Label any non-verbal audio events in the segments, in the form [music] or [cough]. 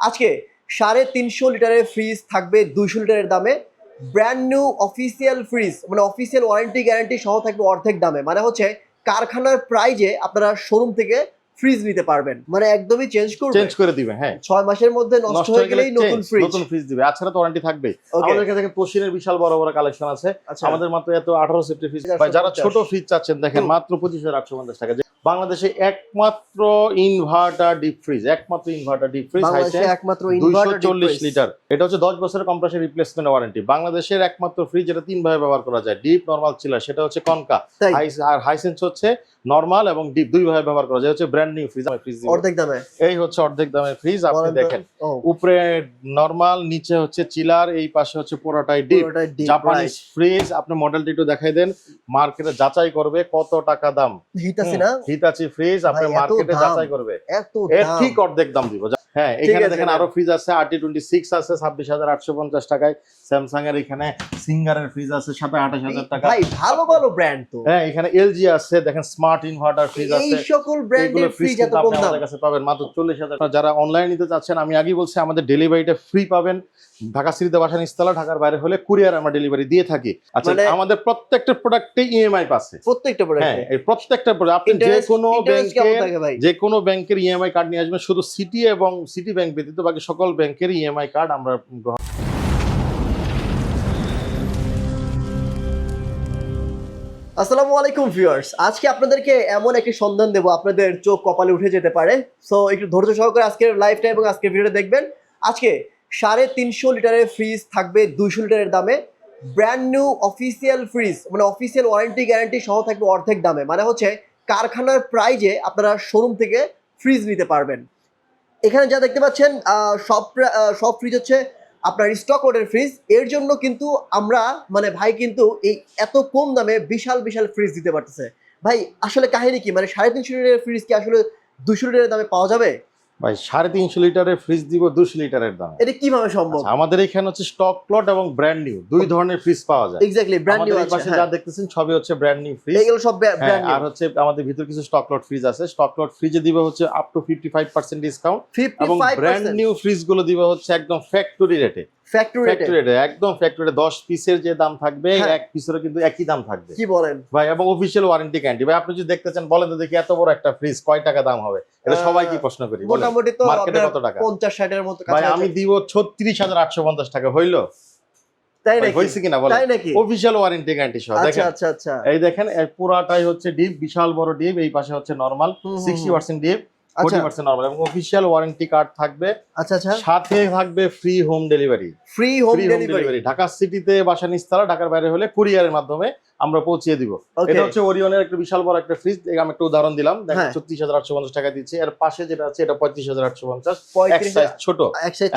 আজকে সাড়ে তিনশো লিটারের ফ্রিজ থাকবে, দুইশো লিটারের দামে। ব্র্যান্ড নিউ অফিসিয়াল ফ্রিজ মানে অফিসিয়াল ওয়ারেন্টি গ্যারান্টি সহ থাকবে অর্ধেক দামে। মানে হচ্ছে, কারখানার প্রাইজে আপনারা শোরুম থেকে ফ্রিজ নিতে পারবেন। মানে একদমই চেঞ্জ করবে। চেঞ্জ করে দিবে হ্যাঁ। ছয় মাসের মধ্যে নষ্ট হয়ে গেলেই নতুন ফ্রিজ নতুন ফ্রিজ দিবে। আছাড়া তো ওয়ারেন্টি থাকবে আমাদের কাছে দেখেন তোশিনের বিশাল বড় বড় কালেকশন আছে। আচ্ছা। আমাদের মাত্র এত আঠারো সেফটি ফ্রিজ ভাই যারা ছোট ফ্রিজ চাচ্ছেন দেখেন মাত্র পঁচিশ হাজার আটশো পঞ্চাশ টাকা। বাংলাদেশে একমাত্র ইনভার্টার ডিপ ফ্রিজ একমাত্র ইনভার্টার ডিপ ফ্রিজ বাংলাদেশে একমাত্র ইনভার্টার চল্লিশ লিটার এটা হচ্ছে দশ বছরের কম্প্রেসার রিপ্লেসমেন্ট ওয়ারেন্টি বাংলাদেশের একমাত্র ফ্রিজ যেটা তিন ভাবে ব্যবহার করা যায়। ডিপ নরমাল চিলার সেটা হচ্ছে কনকা হাই আর হাইসেন্স হচ্ছে নর্মাল এবং ডিপ দুই ভাবে ব্যবহার করা যায়। হচ্ছে ব্র্যান্ড নিউ ফ্রিজ ফ্রিজ অর্ধেক দামে। এই হচ্ছে অর্ধেক দামে ফ্রিজ আপনি দেখেন। উপরে নরমাল নিচে হচ্ছে চিলার এই পাশে হচ্ছে পুরোটাই ডিপ জাপানিজ ফ্রিজ আপনি মডেলটি একটু দেখাই দেন। মার্কেটে যাচাই করবে কত টাকা দাম। হিতাছি না? হিতাচি ফ্রিজ আপনি মার্কেটে যাচাই করবে। এত ঠিক অর্ধেক দাম দিব। হ্যাঁ এখানে দেখেন। আরও ফ্রিজ আছে আরটি টোয়েন্টি সিক্স আছে ছাব্বিশ হাজার আটশো পঞ্চাশ টাকায়। স্যামসাং এর এখানে সিঙ্গারের ফ্রিজ আছে সাথে আঠাশ হাজার টাকা। ভাই ভালো ভালো ব্র্যান্ড তো। হ্যাঁ এখানে এলজি আছে দেখেন স্মার্ট ইনভার্টার ফ্রিজ এই আছে। সকল এইগুলো ব্র্যান্ডের ফ্রিজ ফ্রিজ এত কম দাম। কাছে পাবেন মাত্র চল্লিশ হাজার যারা অনলাইন নিতে চাচ্ছেন আমি আগেই বলছি আমাদের ডেলিভারিটা ফ্রি পাবেন। ঢাকা সিটিতে বাসা নিস্তলা ঢাকার বাইরে হলে কুরিয়ার আমরা ডেলিভারি দিয়ে থাকি। আচ্ছা মানে- আমাদের প্রত্যেকটা প্রোডাক্টে ইএমআই পাচ্ছে প্রত্যেকটা হ্যাঁ প্রোডাক্টে প্রত্যেকটা product, আপনি যে কোনো যে কোনো ব্যাংকের ইএমআই কার্ড নিয়ে আসবেন শুধু সিটি এবং সিটি ব্যাংক ব্যতীত বাকি সকল ব্যাংকের ইএমআই কার্ড আমরা গ্রহণ আসসালামু আলাইকুম ভিউয়ার্স। আজকে আপনাদেরকে এমন একটি সন্ধান দেব, আপনাদের চোখ কপালে উঠে যেতে পারে। সো একটু ধৈর্য সহকারে আজকের লাইভটা এবং আজকের ভিডিওটা দেখবেন। আজকে সাড়ে তিনশো লিটারের ফ্রিজ থাকবে দুইশো লিটারের দামে। ব্র্যান্ড নিউ অফিসিয়াল ফ্রিজ মানে অফিসিয়াল ওয়ারেন্টি গ্যারান্টি সহ থাকবে অর্ধেক দামে। মানে হচ্ছে, কারখানার প্রাইজে আপনারা শোরুম থেকে ফ্রিজ নিতে পারবেন। এখানে যা দেখতে পাচ্ছেন সব সব ফ্রিজ হচ্ছে আপনার স্টক লোডের ফ্রিজ এর জন্য কিন্তু আমরা মানে ভাই কিন্তু এই এত কম দামে বিশাল বিশাল ফ্রিজ দিতে পারতেছে। ভাই, আসলে কাহিনী কি? মানে সাড়ে তিনশো ফ্রিজ কি আসলে দুশো লিটারের দামে পাওয়া যাবে? ভাই সাড়ে তিনশো লিটারের ফ্রিজ দিব দুশো লিটারের দাম। এটা কীভাবে সম্ভব? আচ্ছা, আমাদের এখানে হচ্ছে স্টক প্লট এবং ব্র্যান্ড নিউ দুই ধরনের ফ্রিজ পাওয়া যায়। এক্স্যাক্টলি ব্র্যান্ড নিউ পাশে হ্যাঁ। যা দেখতেছেন সবই হচ্ছে ব্র্যান্ড নিউ ফ্রিজ এগুলো সব ব্র্যান্ড নিউ আর হচ্ছে আমাদের ভিতর কিছু স্টক লট ফ্রিজ আছে। স্টক লট ফ্রিজে দিব হচ্ছে up to fifty five percent discount fifty এবং ব্র্যান্ড নিউ ফ্রিজগুলো দিব হচ্ছে একদম ফ্যাক্টরি রেটে একদম পিসের যে দাম থাকবে হ্যাঁ। এক পিসেরও কিন্তু একই দাম থাকবে। কি বলেন? ভাই এবং ওয়ারেন্টি গ্যারান্টি ভাই আপনি যদি দেখতে চান বলেন তো দেখি এত বড় একটা ফ্রিজ কয় টাকা দাম হবে? এটা সবাই কি প্রশ্ন করি মোটামুটি তো মার্কেটে কত টাকা? পঞ্চাশ ষাটের মতো ভাই আমি দিব ছত্রিশ হাজার আটশো পঞ্চাশ টাকা। হইল? তাই নাকি? কিনা বলেন। তাই নাকি? অফিসিয়াল ওয়ারেন্টি গ্যারান্টি সহ আচ্ছা দেখেন। আচ্ছা আচ্ছা। এই দেখেন পুরাটাই হচ্ছে ডিপ বিশাল বড় ডিপ। এই পাশে হচ্ছে নর্মাল সিক্সটি পার্সেন্ট ডিপ। আচ্ছা। ফোর্টি পার্সেন্ট নর্মাল এবং অফিসিয়াল ওয়ারেন্টি কার্ড থাকবে। আচ্ছা আচ্ছা। সাথে থাকবে free home delivery free home delivery Dhaka সিটিতে বাসা নিস্তারা ঢাকার বাইরে হলে কুরিয়ারের মাধ্যমে আমরা পৌঁছে দিব। এটা হচ্ছে ওরিয়নের একটা বিশাল বড় একটা ফ্রিজ আমি একটা উদাহরণ দিলাম। দেখেন হ্যাঁ। ছত্রিশ হাজার আটশো পঞ্চাশ টাকা দিচ্ছে। এর পাশে যেটা আছে এটা পঁয়ত্রিশ হাজার আটশো পঞ্চাশ। ছোট।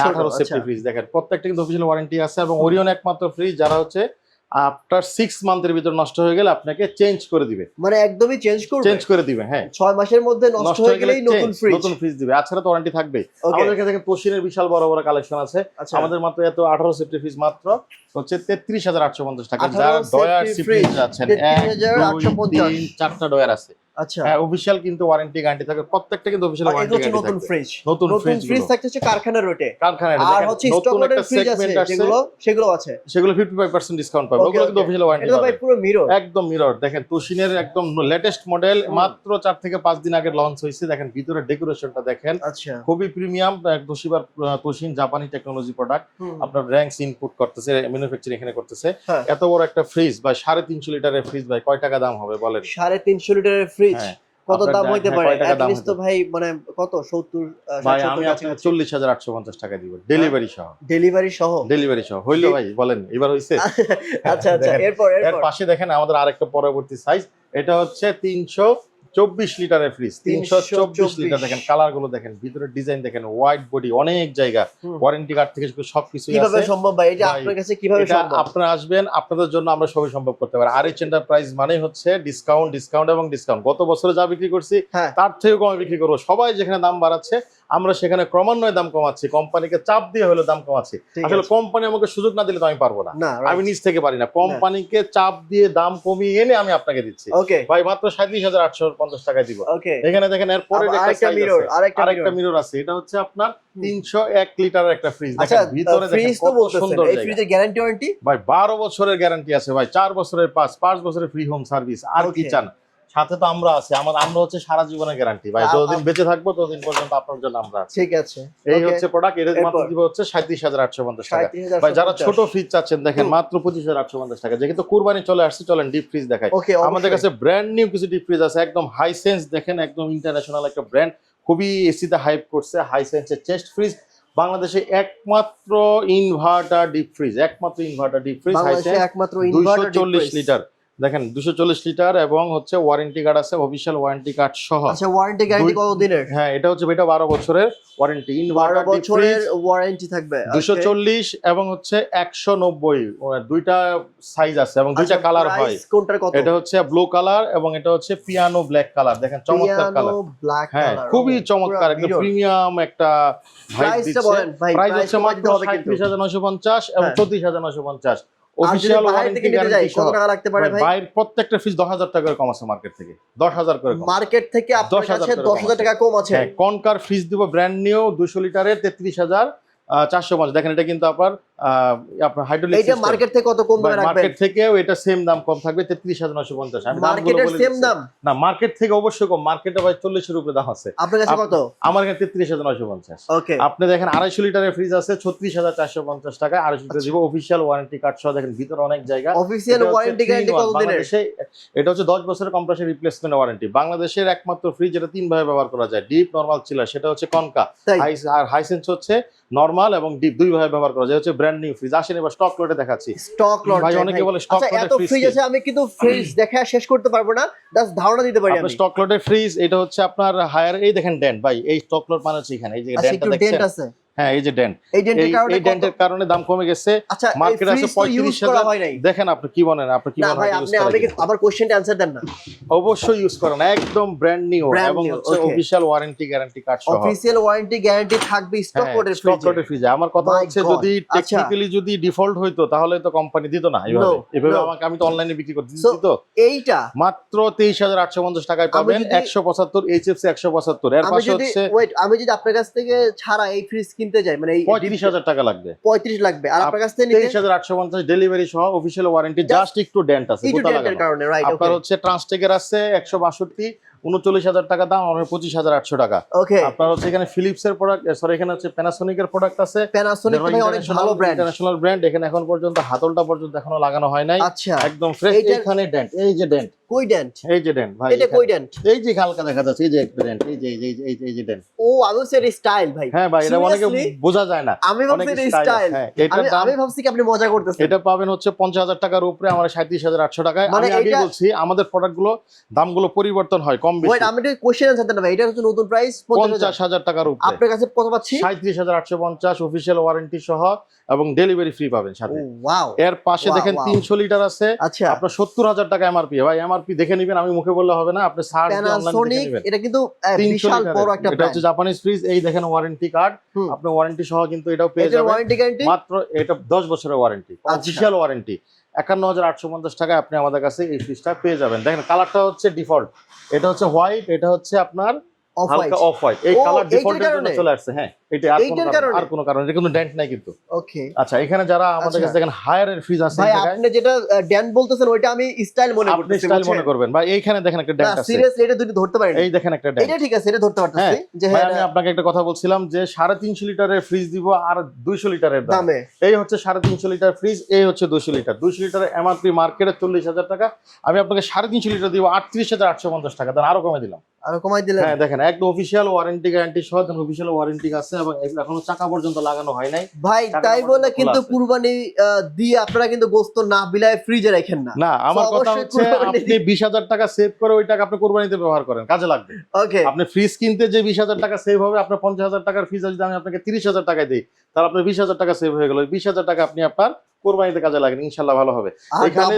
আঠারো আচ্ছা। সেফটি ফ্রিজ দেখেন প্রত্যেকটা কিন্তু অফিসিয়াল ওয়ারেন্টি আছে এবং ওরিয়ন একমাত্র ফ্রিজ যারা হচ্ছে আফটার সিক্স মান্থের ভিতর নষ্ট হয়ে গেলে আপনাকে চেঞ্জ করে দিবে। মানে একদমই চেঞ্জ করবে। চেঞ্জ করে দিবে হ্যাঁ। ছয় মাসের মধ্যে নষ্ট হয়ে গেলেই নতুন ফ্রিজ নতুন ফ্রিজ দিবে। আছাড়া তো ওয়ারেন্টি থাকবে আমাদের কাছে থেকে তোশিনের বিশাল বড় বড় কালেকশন আছে। আচ্ছা। আমাদের মাত্র এত আঠারো সেফটি ফ্রিজ মাত্র হচ্ছে তেত্রিশ হাজার আটশো পঞ্চাশ টাকা। 18 যারা ডয়ার safety আছে আছেন 33,850 দুই চারটা ডয়ার আছে। আচ্ছা। হ্যাঁ অফিসিয়াল কিন্তু ওয়ারেন্টি গ্যারান্টি থাকে প্রত্যেকটা কিন্তু এগুলো ওয়ারেন্টি গ্যারান্টি নতুন ফ্রিজ নতুন ফ্রিজ থাকছে হচ্ছে কারখানার রোটে কারখানায় আর হচ্ছে স্টক ফ্রিজ আছে যেগুলো সেগুলো আছে। সেগুলো ফিফটি ফাইভ পার্সেন্ট ডিসকাউন্ট পাবে ওগুলো কিন্তু. অফিসিয়াল ওয়ারেন্টি এটা ভাই পুরো মিরর একদম মিরর দেখেন একদম লেটেস্ট মডেল মাত্র চার থেকে পাঁচ দিন আগে লঞ্চ হয়েছে। দেখেন ভিতরে ডেকোরেশনটা দেখেন। আচ্ছা। খুবই প্রিমিয়াম তোশিবার তুষিন জাপানি টেকনোলজি প্রোডাক্ট আপনার র্যাঙ্কস ইনপুট করতেছে ম্যানুফ্যাকচারিং এখানে করতেছে। হ্যাঁ। এত বড় একটা ফ্রিজ বা সাড়ে তিনশো লিটারের ফ্রিজ ভাই কয় টাকা দাম হবে বলেন? সাড়ে তিনশো লিটারের ফ্রিজ হ্যাঁ। কত দাম হইতে হ্যাঁ, পারে? কয় অ্যাটলিস্ট তো ভাই মানে কত? সত্তর ভাই আমি আপনাকে চল্লিশ হাজার আটশো পঞ্চাশ টাকা দিব। ডেলিভারি সহ। ডেলিভারি সহ? ডেলিভারি সহ। হইল ভাই বলেন এবার হইছে? আচ্ছা আচ্ছা এরপর এরপর। এর পাশে দেখেন আমাদের আরেকটা পরবর্তী সাইজ এটা হচ্ছে তিনশো চব্বিশ লিটারের ফ্রিজ তিনশো চব্বিশ লিটার দেখেন কালারগুলো দেখেন ভিতরে ডিজাইন দেখেন হোয়াইট বডি অনেক জায়গা ওয়ারেন্টি কার্ড থেকে সবকিছু কীভাবে সম্ভব ভাই? এটা আপনার কাছে কীভাবে সম্ভব? আপনারা আসবেন আপনাদের জন্য আমরা সবই সম্ভব করতে পারি। আর এইচ প্রাইস মানে হচ্ছে ডিসকাউন্ট ডিসকাউন্ট এবং ডিসকাউন্ট গত বছরে যা বিক্রি করছি হ্যাঁ। তার থেকেও কমে বিক্রি করব। সবাই যেখানে দাম বাড়াচ্ছে আমরা সেখানে ক্রমান্বয়ে দাম কমাচ্ছি কোম্পানিকে চাপ দিয়ে হলে দাম কমাচ্ছি। আসলে কোম্পানি আমাকে সুযোগ না দিলে তো আমি পারব না। আমি নিজ থেকে পারি না। কোম্পানিকে চাপ দিয়ে দাম কমিয়ে এনে আমি আপনাকে দিচ্ছি। ভাই মাত্র সাঁত্রিশ হাজার আটশো পঞ্চাশ টাকায় দিব। এখানে দেখেন এরপরে আরেকটা মিরর আছে। এটা হচ্ছে আপনার তিনশো এক লিটারের একটা ফ্রিজ আচ্ছা ভিতরে সুন্দর গ্যারান্টি ওয়ারেন্টি ভাই বারো বছরের গ্যারান্টি আছে। ভাই চার বছরের পাঁচ পাঁচ বছরের ফ্রি হোম সার্ভিস আর কি চান? সাথে তো আমরা আছি। আমার আমরা হচ্ছে সারা জীবনের গ্যারান্টি ভাই যতদিন বেঁচে থাকব ততদিন পর্যন্ত আপনার জন্য আমরা ঠিক আছে। এই হচ্ছে প্রোডাক্ট এটা মাত্র দিব হচ্ছে সাঁত্রিশ হাজার আটশো পঞ্চাশ টাকা। ভাই যারা ছোট ফ্রিজ চাচ্ছেন দেখেন মাত্র পঁচিশ হাজার আটশো পঞ্চাশ টাকা। যেহেতু কুরবানি চলে আসছে চলেন ডিপ ফ্রিজ দেখাই। আমাদের কাছে ব্র্যান্ড নিউ কিছু ডিপ ফ্রিজ আছে একদম হাই সেন্স দেখেন একদম ইন্টারন্যাশনাল একটা ব্র্যান্ড খুবই এসিতে হাইপ করছে হাই সেন্সের চেস্ট ফ্রিজ বাংলাদেশে একমাত্র ইনভার্টার ডিপ ফ্রিজ একমাত্র inverter deep fridge Hisense একমাত্র ইনভার্টার চল্লিশ লিটার দেখেন 240 লিটার এবং হচ্ছে ওয়ারেন্টি কার্ড আছে অফিসিয়াল ওয়ারেন্টি কার্ড সহ। আচ্ছা ওয়ারেন্টি গ্যারান্টি কত দিনের হ্যাঁ এটা হচ্ছে এটা 12 বছরের ওয়ারেন্টি বারো বছরের ওয়ারেন্টি থাকবে 240 এবং হচ্ছে 190 দুইটা সাইজ আছে এবং দুইটা কালার হয়। এটা হচ্ছে ব্লু কালার এবং এটা হচ্ছে পিয়ানো ব্ল্যাক কালার দেখেন চমৎকার কালার হ্যাঁ খুবই চমৎকার একদম প্রিমিয়াম একটা প্রাইস দিচ্ছে। প্রাইস হচ্ছে মাত্র পঞ্চাশ এবং 34950 চারশো পাঁচ কম আছে মার্কেট থেকে। 10000 করে মার্কেট থেকে টাকা কম আছে। কনকার দিব ব্র্যান্ড লিটারের 33000 405 দেখেন এটা কিন্তু আপনার আপনার হাইড্রোলিক এইটা মার্কেট থেকে কত কম দামে রাখবেন? মার্কেট থেকেও এটা সেম দাম কম থাকবে তেত্রিশ হাজার নশো পঞ্চাশ। আমি মার্কেটের সেম দাম? না মার্কেট থেকে অবশ্যই কম। মার্কেটে ভাই চল্লিশের উপরে দাম আছে। আপনার কাছে কত? আমার নশো পঞ্চাশ। ওকে আপনি দেখেন আড়াইশো লিটারের ফ্রিজ আছে ছত্রিশ হাজার চারশো পঞ্চাশ টাকা আড়াইশো লিটার দিব অফিসিয়াল ওয়ারেন্টি কার্ড সহ দেখেন ভিতরে অনেক জায়গা। এটা হচ্ছে ওয়ারেন্টি গ্যারান্টি কত দিনের এটা হচ্ছে দশ বছরের কম্প্রেসার রিপ্লেসমেন্ট ওয়ারেন্টি বাংলাদেশের একমাত্র ফ্রিজ যেটা তিন ভাবে ব্যবহার করা যায়। ডিপ নর্মাল চিলার সেটা হচ্ছে কনকা আর হাইসেন্স হচ্ছে নর্মাল এবং ডিপ দুই ভাবে ব্যবহার করা যায়। হচ্ছে ব্র্যান্ড নিউ ফ্রিজ আসেন এবার স্টক লোডে দেখাচ্ছি। স্টক লট ভাই, অনেকে বলে স্টক লটে lot এত ফ্রিজ আছে আমি কিন্তু ফ্রিজ দেখা শেষ করতে পারব না। দাস ধারণা দিতে পারি আমি। স্টক লটে ফ্রিজ এটা হচ্ছে আপনার হায়ার এই দেখেন ডেন্ট ভাই এই স্টক লোড মানে হচ্ছে এখানে এই যে আচ্ছা ডেন্টটা দেখছেন? আছে। হ্যাঁ এই যে ডেন্ট। এই ডেন্টের কারণে দাম কমে গেছে। আচ্ছা মার্কেট আছে ফ্রিজ তো ইউজ 35,000 করা হয় নাই। দেখেন আপনি কি বলেন আপনি কি না মনে ভাই আপনি আমাকে আবার কোশ্চেনটা অ্যানসার দেন না। অবশ্যই ইউজ করেন একদম ব্র্যান্ড নিউ এবং. অফিশিয়াল ওয়ারেন্টি গ্যারান্টি কার্ড সহ। অফিসিয়াল ওয়ারেন্টি গ্যারান্টি থাকবে স্টক লোডের স্টক ফ্রিজে আমার কথা হচ্ছে যদি আচ্ছা। টেকনিক্যালি যদি ডিফল্ট হইতো তাহলে তো কোম্পানি দিত না এভাবে আমাকে আমি তো অনলাইনে বিক্রি করতে দিত। এইটা মাত্র তেইশ হাজার আটশো পঞ্চাশ টাকায় পাবেন যদি- একশো পঁচাত্তর এইচএফসি একশো পঁচাত্তর। এর আমি পাশে যদি হচ্ছে ওয়েট আমি যদি আপনার কাছ থেকে ছাড়া এই ফ্রিজ কিনতে যাই মানে এই পঁয়ত্রিশ হাজার টাকা লাগবে। পঁয়ত্রিশ লাগবে। আর আপনার কাছ থেকে তেইশ হাজার আটশো পঞ্চাশ ডেলিভারি সহ অফিসিয়াল ওয়ারেন্টি জাস্ট একটু ডেন্ট আছে আপনার হচ্ছে ট্রান্সটেকের আছে একশো বাষট্টি উনচল্লিশ হাজার টাকা দাম আমার পঁচিশ হাজার আটশো টাকা। ওকে আপনার হচ্ছে এখানে ফিলিপস এর প্রোডাক্ট সরি এখানে হচ্ছে প্যানাসোনিকের প্রোডাক্ট আছে। প্যানাসোনিক অনেক ভালো ব্র্যান্ড ইন্টারন্যাশনাল ব্র্যান্ড এখানে এখন পর্যন্ত হাতলটা পর্যন্ত এখনও লাগানো হয় নাই। আচ্ছা। একদম ফ্রেশ এখানে ডেন্ট এই যে ডেন্ট কই ডেন্ট এই যে ডেন্ট ভাই এটা কই ডেন্ট এই যে হালকা দেখা যাচ্ছে এই যে একটা ডেন্ট এই যে এই যে এই যে- এই যে- এই যে ডেন্ট ও আমি স্টাইল ভাই। হ্যাঁ ভাই এটা অনেকে বোঝা যায় না। আমি ভাবছি এটা স্টাইল আছে। হ্যাঁ, এটার আমি দাম ভাবছি কি আপনি মজা করতেছেন। এটা পাবেন হচ্ছে পঞ্চাশ হাজার টাকার উপরে আমার টাকায়। মানে আমি আগে বলছি আমাদের প্রোডাক্টগুলো দামগুলো পরিবর্তন হয়। কম ওয়েট আমি কোশ্চেন আনসার দেন ভাই এটা হচ্ছে নতুন প্রাইস টাকার উপরে। আপনার কাছে কত পাচ্ছি? ওয়ারেন্টি সহ এবং ডেলিভারি ফ্রি পাবেন সাথে। ওয়াও এর পাশে দেখেন wow. তিনশো লিটার আছে। আচ্ছা। আপনার সত্তর হাজার টাকা এমআরপি ভাই এমআরপি দেখে নিবেন আমি মুখে বললে হবে না। আপনি সার্চ দিয়ে অনলাইন দেখে নেবেন। এটা কিন্তু আহ, 300 বিশাল বড় একটা এটা হচ্ছে জাপানিজ ফ্রিজ এই দেখেন ওয়ারেন্টি কার্ড হুম। আপনি ওয়ারেন্টি সহ কিন্তু এটাও পেয়ে যাবেন। ওয়ারেন্টি গ্যারান্টি মাত্র এটা দশ বছরের ওয়ারেন্টি। অফিসিয়াল ওয়ারেন্টি একান্ন হাজার আটশো পঞ্চাশ টাকায় আপনি আমাদের কাছে এই ফ্রিজটা পেয়ে যাবেন। দেখেন কালারটা হচ্ছে ডিফল্ট এটা হচ্ছে হোয়াইট এটা হচ্ছে আপনার অফ হোয়াইট এই কালার ডিফল্ট ডিফল্টের জন্য চলে আসছে হ্যাঁ। এটা আর কোনো কারণ আর কোনো কারণ এটা কিন্তু ডেন্ট নাই কিন্তু। ওকে আচ্ছা এখানে যারা আমাদের আচ্ছা। কাছে দেখেন হায়ারের ফ্রিজ আছে ভাই এই আপনি যেটা ড্যান বলতেছেন ওইটা আমি স্টাইল মনে আপনি স্টাইল মনে করবেন। ভাই এইখানে দেখেন একটা ডেন্ট আছে। সিরিয়াসলি এটা দুটো ধরতে পারেন। এই দেখেন একটা ডেন্ট এটা ঠিক আছে এটা ধরতে পারতেছি হ্যাঁ, যে হ্যাঁ আমি আপনাকে একটা কথা বলছিলাম যে সাড়ে তিনশো লিটারের ফ্রিজ দিব আর দুইশো লিটারের দাম। এই হচ্ছে লিটার ফ্রিজ এই হচ্ছে দুশো লিটার। দুশো লিটার এমআরপি মার্কেটে চল্লিশ হাজার টাকা। আমি আপনাকে সাড়ে তিনশো লিটার দিব আটত্রিশ হাজার আটশো পঞ্চাশ টাকা। দেন আরও কমে দিলাম। আরও কমাই দিলেন। হ্যাঁ দেখেন একদম অফিসিয়াল ওয়ারেন্টি গ্যারান্টি সহ অফিসিয়াল ওয়ারেন্টি আছে। এবং এখনও চাকা পর্যন্ত লাগানো হয় নাই। ভাই তাই বলে কিন্তু কুরবানি দিয়ে আপনারা কিন্তু গোস্ত না বিলায় ফ্রিজে রাখেন না। না আমার কথা হচ্ছে আপনি বিশ হাজার টাকা সেভ করে ওই টাকা আপনি কোরবানিতে ব্যবহার করেন কাজে লাগবে। ওকে আপনি ফ্রিজ কিনতে যে বিশ হাজার টাকা সেভ হবে আপনার পঞ্চাশ হাজার টাকার ফ্রিজ যদি আমি আপনাকে তিরিশ হাজার টাকায় দিই তাহলে আপনার বিশ হাজার টাকা সেভ হয়ে গেল। বিশ হাজার টাকা আপনি আপনার কোরবানিতে কাজে লাগেন ইনশাল্লাহ ভালো হবে। এখানে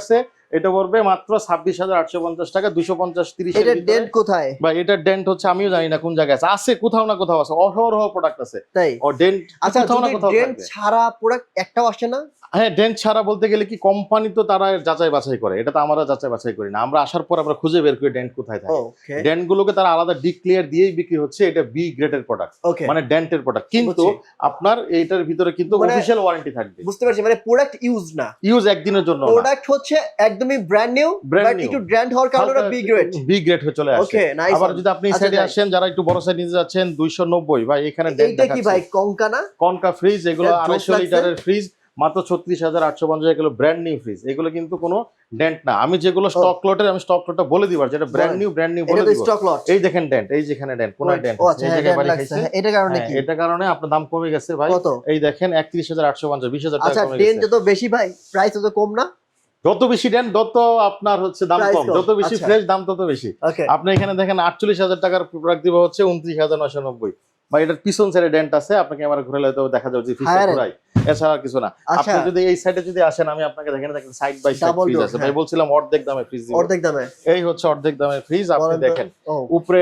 আছে। এটা পড়বে মাত্র ছাব্বিশ হাজার আটশো পঞ্চাশ টাকা দুশো পঞ্চাশ তিরিশ এটা ডেন্ট কোথায়? বা এটা ডেন্ট হচ্ছে আমিও জানি না কোন জায়গায় আছে। আছে কোথাও না কোথাও আছে অহরহ প্রোডাক্ট আছে। তাই? ও ডেন্ট আচ্ছা কোথাও না কোথাও ডেন্ট। ছাড়া প্রোডাক্ট একটাও আসে না? হ্যাঁ ডেন্ট ছাড়া বলতে গেলে কি কোম্পানি তো তারা যাচাই বাছাই করে। এটা তো আমরা যাচাই বাছাই করি না। আমরা আসার পর আমরা খুঁজে বের করি ডেন্ট কোথায় থাকে। ডেন্ট গুলোকে তারা আলাদা ডিক্লিয়ার দিয়েই বিক্রি হচ্ছে। এটা বি গ্রেডের প্রোডাক্ট মানে ডেন্টের প্রোডাক্ট কিন্তু আপনার এইটার ভিতরে কিন্তু মানে- অফিসিয়াল ওয়ারেন্টি থাকবে। বুঝতে পারছি মানে প্রোডাক্ট ইউজ না। ইউজ একদিনের জন্য প্রোডাক্ট হচ্ছে একদমই ব্র্যান্ড নিউ বাট একটু ব্র্যান্ড হওয়ার কারণে ওটা বি গ্রেড বি গ্রেড হয়ে চলে আসে। ওকে নাইস আবার যদি আপনি আচ্ছা, সাইডে আসেন যারা একটু বড় সাইড নিতে যাচ্ছেন দুইশো নব্বই ভাই এখানে ডেন্ট এইটা কি ভাই কঙ্কানা কনকা ফ্রিজ এগুলো এটা জোস আড়াইশো লাগছে। লিটারের ফ্রিজ মাত্র ছত্রিশ হাজার আটশো পঞ্চাশ এগুলো ব্র্যান্ড নিউ ফ্রিজ এগুলো কিন্তু কোনো ডেন্ট না। আমি যেগুলো স্টক লটের আমি স্টক লটটা বলে দিবার যেটা ব্র্যান্ড নিউ ব্র্যান্ড নিউ বলে দিব স্টক লট এই দেখেন ডেন্ট এই যেখানে ডেন্ট কোন ডেন্ট ও আচ্ছা এই জায়গায় বাড়ি খাইছে। হ্যাঁ, কারণে হ্যাঁ, কি? এটা কারণে আপনার দাম কমে গেছে ভাই। এই দেখেন একত্রিশ হাজার আটশো পঞ্চাশ বিশ হাজার টাকা আচ্ছা ডেন্ট গেছে। যত বেশি ভাই প্রাইস তত কম না? যত বেশি ডেন্ট তত আপনার হচ্ছে দাম কম। যত বেশি আচ্ছা। ফ্রেশ দাম তত বেশি। আপনি এখানে দেখেন আটচল্লিশ হাজার টাকার প্রোডাক্ট দিব হচ্ছে উনত্রিশ হাজার নশো নব্বই। বা এটার পিছন সাইডে ডেন্ট আছে আপনাকে আমার ঘুরে হয়তো দেখা যাবে যে ফিসটা ঘুরাই এছাড়া কিছু না। আচ্ছা। আপনি যদি এই সাইডে যদি আসেন আমি আপনাকে দেখেন দেখেন সাইড বাই সাইড ফ্রিজ আছে। ভাই হ্যাঁ। বলছিলাম অর্ধেক দামে ফ্রিজ দিব। অর্ধেক দামে। এই হচ্ছে অর্ধেক দামের ফ্রিজ আপনি দেখেন। উপরে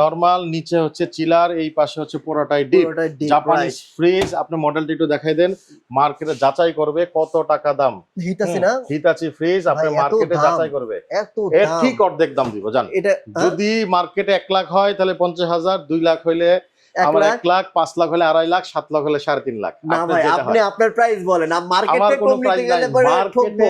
নরমাল নিচে হচ্ছে চিলার এই পাশে হচ্ছে পুরোটাই ডিপ জাপানিজ ফ্রিজ আপনি মডেলটি একটু দেখাই দেন। মার্কেটে যাচাই করবে কত টাকা দাম। হিতাছি না? হিতাচি ফ্রিজ আপনি ভাই, মার্কেটে যাচাই করবে। এত দাম। ঠিক অর্ধেক দাম দিব জান এটা হ্যাঁ, যদি মার্কেটে এক লাখ হয় তাহলে পঞ্চাশ হাজার দুই লাখ হইলে লাখ এক লাখ। পাঁচ লাখ হলে আড়াই লাখ সাত লাখ হলে সাড়ে তিন লাখ। না ভাই আপনি আপনার প্রাইস বলেন মার্কেটে কম নিতে গেলে পরে ঠকবো।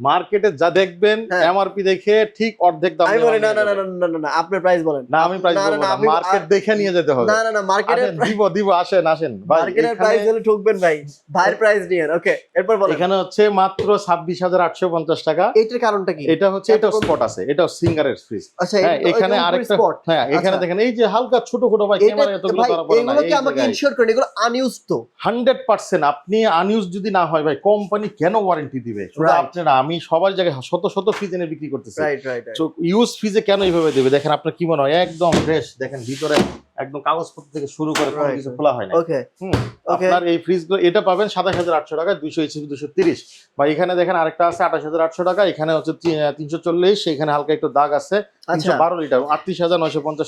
মার্কেটে যা দেখবেন হ্যাঁ। এমআরপি দেখে ঠিক অর্ধেক দাম আমি বলি না না না না না না, না আপনার প্রাইস বলেন। না আমি প্রাইস বলব না, মার্কেট দেখে নিয়ে যেতে হবে। না না না মার্কেটের আসেন, দিব দিব আসেন আসেন। ভাই মার্কেটের এখানে- প্রাইস হলে ঠকবেন ভাই। ভাইয়ের প্রাইস নিয়ে ওকে এরপর বলেন। এখানে হচ্ছে মাত্র ছাব্বিশ হাজার আটশো পঞ্চাশ টাকা। এইটার কারণটা কি? এটা হচ্ছে এটা স্পট আছে এটাও সিঙ্গারের ফ্রিজ আচ্ছা হ্যাঁ এখানে আরেকটা হ্যাঁ এখানে আচ্ছা। দেখেন এই যে হালকা ছোট ছোট ভাই ক্যামেরা এতগুলো ধরা পড়ে না এগুলো কি আমাকে। ইনশিওর করেন? এগুলো আনইউজ তো। হান্ড্রেড পার্সেন্ট আপনি আনইউজ যদি না হয় ভাই কোম্পানি কেন ওয়ারেন্টি দিবে? শুধু আপনি না আমি সবার জায়গায় শত শত ফ্রিজ এনে বিক্রি করতেছি। ইউজ ফ্রিজে কেন এইভাবে দেবে? দেখেন আপনার কি মনে হয়? একদম ফ্রেশ দেখেন ভিতরে একদম কাগজপত্র থেকে শুরু করে কোনো কিছু খোলা হয় না ওকে আপনার এই ফ্রিজগুলো এটা পাবেন সাতাশ হাজার আটশো টাকা দুইশো ইসি দুশো তিরিশ। বা এখানে দেখেন আরেকটা আছে আঠাশ হাজার আটশো টাকা এখানে হচ্ছে তিনশো চল্লিশ এখানে হালকা একটু দাগ আছে। আচ্ছা। বারো লিটার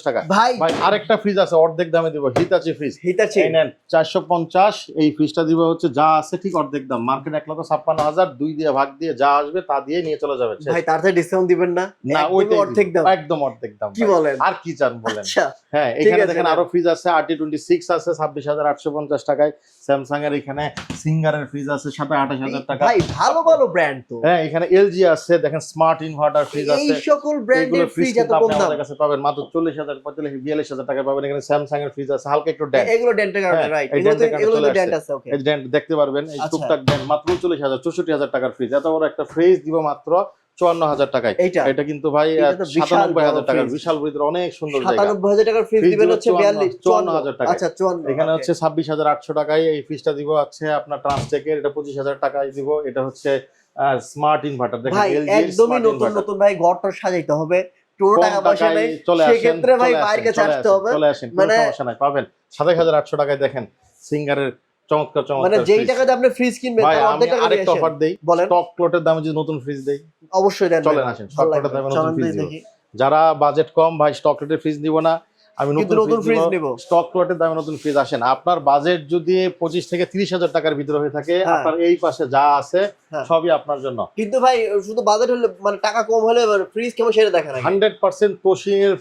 টাকা। ভাই। ভাই আরেকটা ফ্রিজ আছে অর্ধেক দামে দিব হিতাচি ফ্রিজ হিতাচি এই নেন চারশো পঞ্চাশ এই ফ্রিজটা দিব হচ্ছে যা আছে ঠিক অর্ধেক দাম। মার্কেট এক লক্ষ ছাপ্পান্ন হাজার দুই দিয়ে ভাগ দিয়ে যা আসবে তা দিয়ে নিয়ে চলে যাবে শেষ। ভাই তাড়াতাড়ি ডিসকাউন্ট দিবেন না। না একদমই অর্ধেক দাম। একদম অর্ধেক দাম কি বলেন? আর কি চান বলেন? আচ্ছা হ্যাঁ এখানে দেখেন আরও ফ্রিজ আছে আরটি টোয়েন্টি সিক্স আছে ছাব্বিশ হাজার আটশো পঞ্চাশ টাকায়। স্যামসাং এর এখানে সিঙ্গারের ফ্রিজ আছে সাথে আঠাশ হাজার টাকা। ভাই ভালো ভালো ব্র্যান্ড তো। হ্যাঁ এখানে এলজি আছে দেখেন স্মার্ট ইনভার্টার ফ্রিজ এই আছে। সকল এইগুলো ব্র্যান্ডের ফ্রিজ ফ্রিজ এত কম দাম। কাছে পাবেন মাত্র চল্লিশ হাজার পঁয়তাল্লিশ বিয়াল্লিশ হাজার টাকা পাবেন। এখানে স্যামসাং এর ফ্রিজ আছে হালকা একটু ড্যান এগুলো ডেন্টের কারণে রাইট এগুলো তো dent এর কারণে এগুলো তো চলে ডেন্ট আসছে। আছে ওকে এই ড্যান দেখতে পারবেন এই। টুকটাক ড্যান মাত্র চল্লিশ হাজার চৌষট্টি হাজার টাকার ফ্রিজ এত বড় একটা ফ্রিজ দিব মাত্র চুয়ান্ন হাজার টাকায়। এটা কিন্তু ভাই এটা তো বিশাল সাতানব্বই হাজার টাকার বিশাল ফ্রিজ অনেক সুন্দর সাতানব্বই হাজার টাকার ফ্রিজ দিবেন হচ্ছে 54 বিয়াল্লিশ 54,000 টাকায়। আচ্ছা চুয়ান্ন এখানে হচ্ছে ছাব্বিশ হাজার আটশো টাকায় এই ফ্রিজটা দিব আছে আপনার ট্রান্সটেকের এটা পঁচিশ হাজার টাকায় দিব। এটা হচ্ছে স্মার্ট ইনভার্টার দেখেন একদমই নতুন নতুন ভাই ঘরটা সাজাইতে হবে। টোটো টাকা পয়সা নেই সেক্ষেত্রে ভাই চলে কাছে আসতে হবে চলে আসেন মানে- সমস্যা নাই পাবেন সাতাশ হাজার আটশো টাকায় দেখেন সিঙ্গারের চমৎকার মানে চমৎকার যেই fridge। টাকাতে আপনি ফ্রিজ কিনবেন তার অর্ধেক টাকা দিয়ে আরেকটা অফার দেই বলেন স্টক প্লটের দামে যদি নতুন ফ্রিজ দেই অবশ্যই দেন চলেন। আসেন। নতুন। যারা বাজেট কম ভাই স্টক ফ্রিজ দিব না আমি নতুন নতুন ফ্রিজ নিব। স্টক দামে নতুন ফ্রিজ আসেন আপনার বাজেট যদি পঁচিশ থেকে তিরিশ হাজার টাকার ভিতরে হয়ে থাকে হ্যাঁ। আপনার এই পাশে যা আছে হ্যাঁ। সবই আপনার জন্য কিন্তু ভাই শুধু বাজেট হলে মানে টাকা কম হলে ফ্রিজ কেমন সেটা দেখেন। হান্ড্রেড পার্সেন্ট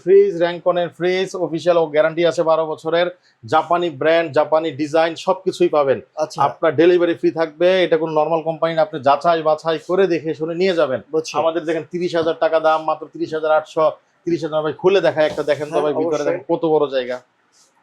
ফ্রিজ র্যাঙ্কনের ফ্রিজ অফিসিয়াল ও গ্যারান্টি আছে বারো বছরের জাপানি ব্র্যান্ড জাপানি ডিজাইন সবকিছুই পাবেন আচ্ছা আপনার ডেলিভারি ফ্রি থাকবে এটা কোন নর্মাল কোম্পানি না আপনি যাচাই বাছাই করে দেখে শুনে নিয়ে যাবেন আমাদের দেখেন তিরিশ হাজার টাকা দাম মাত্র তিরিশ হাজার আটশো তিরিশ হাজার ভাই খুলে দেখায় একটা দেখেন তো হ্যাঁ, ভাই ভিতরে দেখেন কত বড় জায়গা।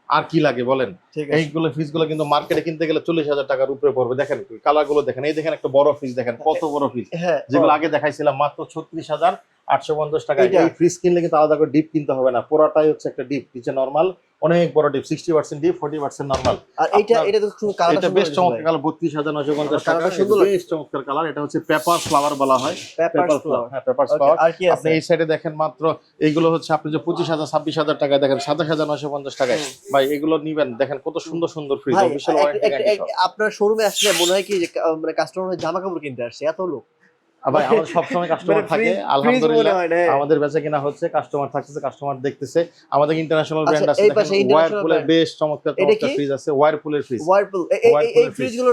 আর কি লাগে বলেন? এইগুলো ফ্রিজগুলো কিন্তু মার্কেটে কিনতে গেলে চল্লিশ হাজার টাকার উপরে পড়বে। দেখেন কালারগুলো দেখেন। এই দেখেন একটা বড় ফ্রিজ দেখেন কত বড় ফ্রিজ হ্যাঁ যেগুলো আগে দেখাইছিলাম মাত্র ছত্রিশ হাজার আটশো পঞ্চাশ টাকা? এই ফ্রিজ কিনলে কিন্তু আলাদা করে ডিপ কিনতে হবে না। পুরাটাই হচ্ছে একটা ডিপ নিচে নর্মাল অনেক বড় deep sixty percent deep forty percent normal আর আপনার- এটা তো এটা বেশ চমৎকার কালার বত্রিশ হাজার নয়শো পঞ্চাশ টাকা সুন্দর বেশ চমৎকার কালার। এটা হচ্ছে পেপার ফ্লাওয়ার বলা হয়। পেপার ফ্লাওয়ার হ্যাঁ পেপার ফ্লাওয়ার আর কি আপনি এই সাইডে দেখেন মাত্র এইগুলো হচ্ছে আপনি যে পঁচিশ হাজার ছাব্বিশ হাজার টাকায় দেখেন সাতাশ হাজার নয়শো পঞ্চাশ টাকায়। ভাই এগুলো নিবেন দেখেন কত সুন্দর সুন্দর ফ্রিজ আপনার শোরুমে আসলে মনে হয় কি মানে কাস্টমার জামা কাপড় কিনতে আসছে এত লোক। আর আমাদের [laughs] সবসময় কাস্টমার মানে থাকে আলহামদুলিল্লাহ। হয়। আমাদের বেচা কিনা হচ্ছে কাস্টমার থাকতেছে কাস্টমার দেখতেছে। আমাদের ইন্টারন্যাশনাল আচ্ছা, ব্র্যান্ড আছে ওয়ারপুলের বেশ চমৎকার চমৎকার ফ্রিজ আছে ওয়ারপুলের ফ্রিজ ওয়ারপুল এই-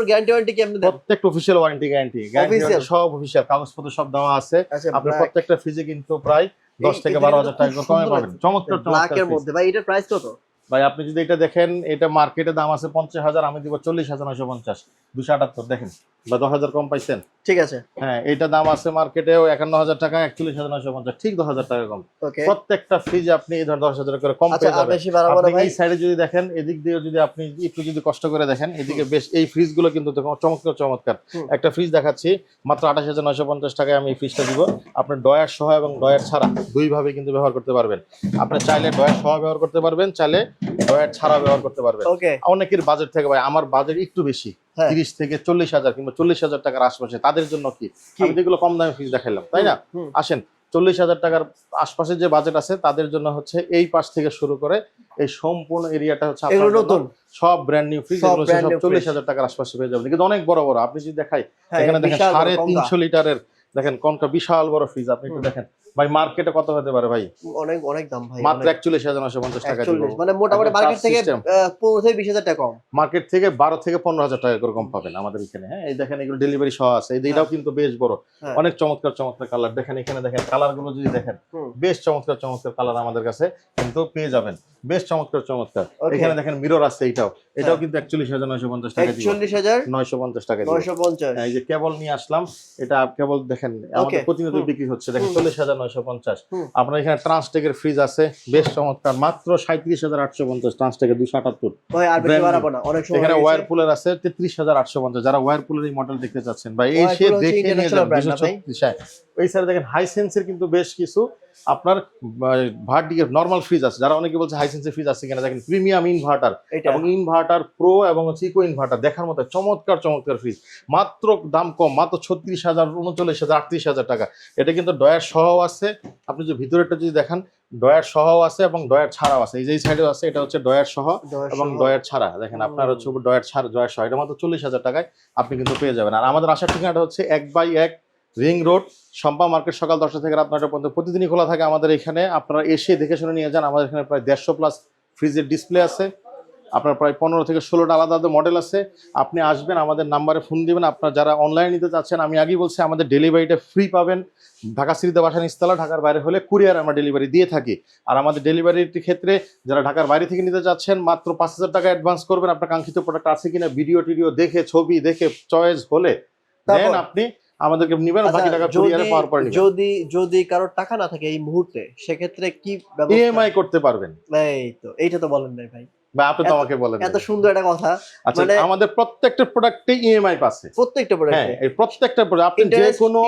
গ্যারান্টি ওয়ারেন্টি কি আপনি প্রত্যেকটা ওয়ারেন্টি গ্যারান্টি Official? সব কাগজপত্র সব দেওয়া আছে। আচ্ছা আপনার প্রত্যেকটা ফ্রিজে কিন্তু প্রায় দশ এই- থেকে এটা বারো কিন্তু হাজার টাকা খুব কমে পাবেন চমৎকার চমৎকার মধ্যে। ভাই এটার প্রাইস কত? ভাই আপনি যদি এটা দেখেন এটা মার্কেটে দাম আছে পঞ্চাশ হাজার আমি দিব চল্লিশ হাজার নয়শো পঞ্চাশ। দুশো আটাত্তর দেখেন। বা দশ হাজার কম পাইছেন? ঠিক আছে। হ্যাঁ এটা দাম আছে মার্কেটেও একান্ন হাজার টাকা একচল্লিশ হাজার নয়শো পঞ্চাশ ঠিক দশ হাজার টাকা কম। প্রত্যেকটা ফ্রিজে আপনি এই ধর দশ হাজার করে কম আচ্ছা আপনি এই সাইডে যদি দেখেন এদিক দিয়ে যদি আপনি একটু যদি কষ্ট করে দেখেন এদিকে বেশ এই ফ্রিজগুলো কিন্তু দেখুন চমৎকার চমৎকার। একটা ফ্রিজ দেখাচ্ছি মাত্র আঠাশ হাজার নয়শো পঞ্চাশ টাকায় আমি এই ফ্রিজটা দিব। আপনার ডয়ার সহ এবং ডয়ার ছাড়া দুই ভাবে কিন্তু ব্যবহার করতে পারবেন। আপনি চাইলে ডয়ার সহ ব্যবহার করতে পারবেন চাইলে ডয়ার ছাড়া ব্যবহার করতে পারবেন। অনেকের বাজেট থেকে ভাই আমার বাজেট একটু বেশি। তিরিশ থেকে চল্লিশ হাজার কিংবা চল্লিশ হাজার টাকার আশপাশে তাদের জন্য কি? আমি যেগুলো কম দামে ফ্রিজ দেখাইলাম তাই না? আসেন চল্লিশ হাজার টাকার আশপাশে যে বাজেট আছে তাদের জন্য হচ্ছে এই পাশ থেকে শুরু করে এই সম্পূর্ণ এরিয়াটা হচ্ছে নতুন? সব ব্র্যান্ড নিউ ফ্রিজ এগুলো সব চল্লিশ হাজার টাকার আশপাশে পেয়ে যাবেন। কিন্তু অনেক বড় বড়। আপনি যদি দেখাই হ্যাঁ এখানে দেখেন সাড়ে তিনশো লিটারের দেখেন কোনটা বিশাল বড় ফ্রিজ আপনি একটু দেখেন। ভাই মার্কেটে কত হতে পারে ভাই? অনেক অনেক দাম ভাই মাত্র 41950 টাকা দিব। মানে মোটামুটি মার্কেট থেকে 15 থেকে 20000 টাকা কম। মার্কেট থেকে 12 থেকে 15000 টাকা করে কম পাবেন আমাদের এখানে। হ্যাঁ এই দেখেন এগুলো ডেলিভারি সহ আছে। এইটাও হ্যাঁ। কিন্তু বেশ বড়। হ্যাঁ। অনেক চমৎকার চমৎকার কালার দেখেন এখানে দেখেন কালারগুলো যদি দেখেন বেশ চমৎকার চমৎকার কালার আমাদের কাছে কিন্তু পেয়ে যাবেন। বেশ চমৎকার চমৎকার। এখানে দেখেন মিরর আছে এটাও। এটাও হ্যাঁ। কিন্তু 41950 টাকা দিব। 41950 টাকা দিব। 950 এই যে কেবল নিয়ে আসলাম এটা কেবল দেখেন আমাদের প্রতিনিয়ত বিক্রি হচ্ছে। দেখেন 40000 নয়শো পঞ্চাশ। আপনার এখানে ট্রান্সটেকের ফ্রিজ আছে বেশ চমৎকার। মাত্র সাঁত্রিশ হাজার আটশো পঞ্চাশ ট্রান্সটেকের দুশো আটাত্তর। এখানে। ওয়ারপুলের আছে তেত্রিশ হাজার আটশো পঞ্চাশ। যারা ওয়ারপুলের এই মডেল দেখতে চাচ্ছেন বা এই সে দেখে নিয়ে যান। ওই সাইডে দেখেন হাইসেন্সের কিন্তু বেশ কিছু আপনার ভার্টিকের নর্মাল ফ্রিজ আছে। যারা অনেকে বলছে হাইসেন্সের ফ্রিজ আছে কিনা দেখেন প্রিমিয়াম ইনভার্টার এবং ইনভার্টার প্রো এবং হচ্ছে ইকো ইনভার্টার দেখার মতো চমৎকার চমৎকার ফ্রিজ মাত্র দাম কম মাত্র ছত্রিশ হাজার উনচল্লিশ হাজার আটত্রিশ হাজার টাকা। এটা কিন্তু ডয়ার সহ আছে। আপনি যে ভিতরেরটা যদি দেখেন ডয়ার সহ আছে এবং ডয়ার ছাড়াও আছে। এই যে সাইডেও আছে এটা হচ্ছে ডয়ার সহ এবং ডয়ার ছাড়া। দেখেন আপনার হচ্ছে ডয়ার ছাড়া ডয়ার সহ। এটা মাত্র চল্লিশ হাজার টাকায় আপনি কিন্তু পেয়ে যাবেন। আর আমাদের আসার ঠিকানাটা হচ্ছে এক বাই এক রিং রোড শম্পা মার্কেট সকাল দশটা থেকে রাত নয়টা পর্যন্ত প্রতিদিনই খোলা থাকে আমাদের এখানে। আপনারা এসে দেখে শুনে নিয়ে যান আমাদের এখানে প্রায় দেড়শো প্লাস ফ্রিজের ডিসপ্লে আছে। আপনার প্রায় পনেরো থেকে ষোলোটা আলাদা আলাদা মডেল আছে। আপনি আসবেন আমাদের নাম্বারে ফোন দিবেন। আপনার যারা অনলাইন নিতে চাচ্ছেন আমি আগেই বলছি আমাদের ডেলিভারিটা ফ্রি পাবেন। ঢাকা সিটিতে বাসা নিস্তলা ঢাকার বাইরে হলে কুরিয়ার আমরা ডেলিভারি দিয়ে থাকি। আর আমাদের ডেলিভারির ক্ষেত্রে যারা ঢাকার বাইরে থেকে নিতে চাচ্ছেন মাত্র পাঁচ হাজার টাকা অ্যাডভান্স করবেন। আপনার কাঙ্ক্ষিত প্রোডাক্ট আছে কিনা ভিডিও টিডিও দেখে ছবি দেখে চয়েস হলে? দেন আপনি আমাদেরকে নিবেন বাকি আচ্ছা, টাকা যদি কুরিয়ারে পাওয়ার পরে নিবেন যদি যদি কারোর টাকা না থাকে এই মুহূর্তে সেক্ষেত্রে কি ব্যবস্থা? ইএমআই করতে পারবেন। এই তো এইটা তো বলেন নাই ভাই। বা আপনি তো আমাকে বলেন এত সুন্দর একটা কথা। আচ্ছা মানে- আমাদের প্রত্যেকটা প্রোডাক্টে ইএমআই পাচ্ছে। প্রত্যেকটা হ্যাঁ এই প্রত্যেকটা product, আপনি যে কোনো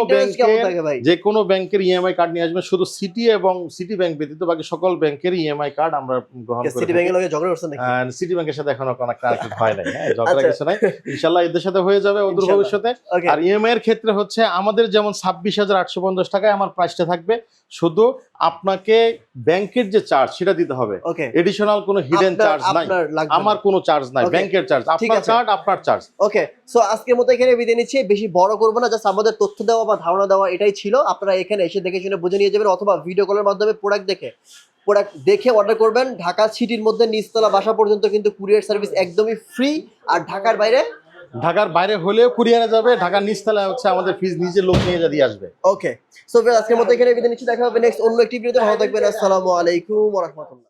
ভাই? যে কোনো ব্যাংকের ইএমআই কার্ড নিয়ে আসবেন শুধু সিটি এবং সিটি ব্যাংক ব্যতীত বাকি সকল ব্যাংকের ইএমআই কার্ড আমরা গ্রহণ করে সিটি ব্যাংকের লগে ঝগড়া করছেন নাকি? সিটি ব্যাংকের সাথে এখনও কোনো হয় নাই। হ্যাঁ ঝগড়া আচ্ছা। কিছু নাই। ইনশাল্লাহ এদের সাথে হয়ে যাবে অদূর ভবিষ্যতে। আর ইএমআই এর ক্ষেত্রে হচ্ছে আমাদের যেমন ছাব্বিশ হাজার আটশো পঞ্চাশ টাকায় আমার প্রাইসটা থাকবে। শুধু আপনাকে ব্যাংকের যে চার্জ সেটা দিতে হবে। এডিশনাল কোনো হিডেন চার্জ আপনার লাগবে আমার কোনো চার্জ নাই ব্যাংকের চার্জ আপনার। চার্জ আপনার চার্জ ওকে সো আজকের মতো এখানে বিদায় নিচ্ছি। বেশি বড় করব না জাস্ট আমাদের তথ্য দেওয়া বা ধারণা দেওয়া এটাই ছিল। আপনারা এখানে এসে দেখে শুনে বুঝে নিয়ে যাবেন অথবা ভিডিও কলের মাধ্যমে প্রোডাক্ট দেখে। প্রোডাক্ট দেখে অর্ডার করবেন। ঢাকা সিটির মধ্যে নিচতলা বাসা পর্যন্ত কিন্তু কুরিয়ার সার্ভিস একদমই ফ্রি আর ঢাকার বাইরে? ঢাকার বাইরে হলেও কুরিয়ারে যাবে ঢাকার নিচতলায় হচ্ছে আমাদের ফিজ নিজের লোক নিয়ে যা দিয়ে আসবে ওকে সো আজকের মতো এখানে বিদায় নিচ্ছি। দেখা হবে নেক্সট অন্য একটি ভিডিওতে ভালো থাকবেন। আসসালামু আলাইকুম রাহমাতুল্লাহ।